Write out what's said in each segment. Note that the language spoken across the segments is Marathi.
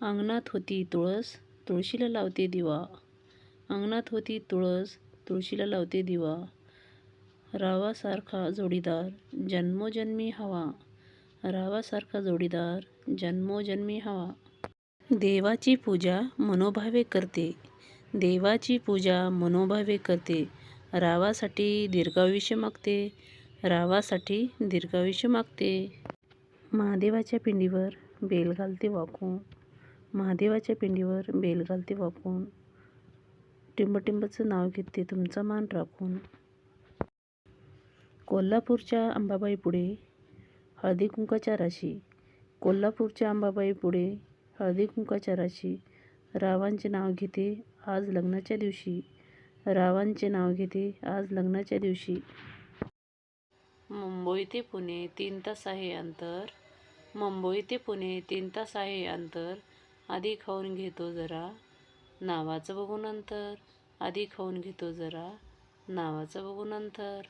अंगणात होती तुळस तुळशीला लावते दिवा. अंगणात होती तुळस तुळशीला लावते दिवा. रावासारखा जोडीदार जन्मोजन्मी हवा. रावासारखा जोडीदार जन्मोजन्मी हवा. देवाची पूजा मनोभावे करते. देवाची पूजा मनोभावे करते. रावासाठी दीर्घायुष्य मागते. रावासाठी दीर्घायुष्य मागते. महादेवाच्या पिंडीवर बेल घालते वाकून. महादेवाच्या पिंडीवर बेल घालते टिंबटिंबचं नाव घेते तुमचा मान राखून. कोल्हापूरच्या अंबाबाई पुढे हळदी कुंकाच्या राशी. कोल्हापूरच्या अंबाबाई पुढे हळदी कुंकाच्या राशी. रावांचे नाव घेते आज लग्नाच्या दिवशी. रावांचे नाव घेते आज लग्नाच्या दिवशी. मुंबई ते पुणे तीन तास आहे अंतर. मुंबई ते पुणे तीन तास आहे अंतर. आधी खाऊन घेतो जरा. नावाचं बघू नंतर. आधी खाऊन घेतो जरा. नावाचं बघू नंतर.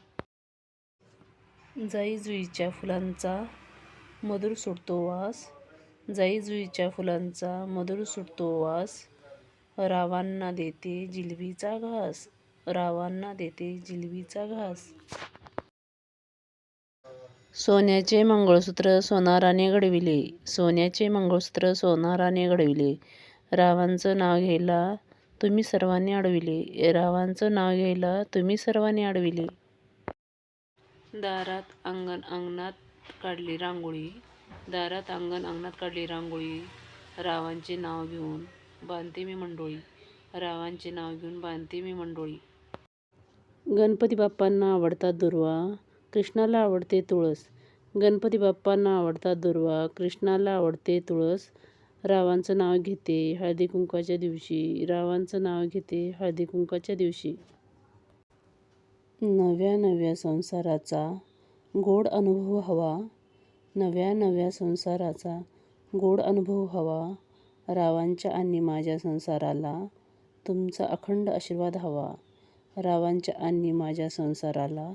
जाई जुईच्या फुलांचा मधुर सुटतो वास. जाई जुईच्या फुलांचा मधुर सुटतो वास. रावांना देते जिलबीचा घास. रावांना देते जिलबीचा घास. सोन्याचे मंगळसूत्र सोनाराने घडविले. सोन्याचे मंगळसूत्र सोनाराने घडविले. रावांचं नाव घ्यायला तुम्ही सर्वांनी अडविले. रावांचं नाव घ्यायला तुम्ही सर्वांनी अडविले. दारात अंगण अंगणात काढली रांगोळी. दारात अंगण अंगणात काढली रांगोळी. रावांचे नाव घेऊन बांधते मी मंडोळी. रावांचे नाव घेऊन बांधते मी मंडोळी. गणपती बाप्पांना आवडतात दुर्वा. कृष्णाला आवडते तुळस. गणपती बाप्पांना आवडतात दुर्वा. कृष्णाला आवडते तुळस. रावांचं नाव घेते हळदी कुंकाच्या दिवशी. रावांचं नाव घेते हळदी कुंकाच्या दिवशी. नव्या नव्या संसाराचा गोड अनुभव हवा. नव्या नव्या संसाराचा गोड अनुभव हवा. रावांच्या आणि माझ्या संसाराला तुमचा अखंड आशीर्वाद हवा. रावांच्या आणि माझ्या संसाराला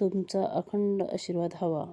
तुमचा अखंड आशीर्वाद हवा.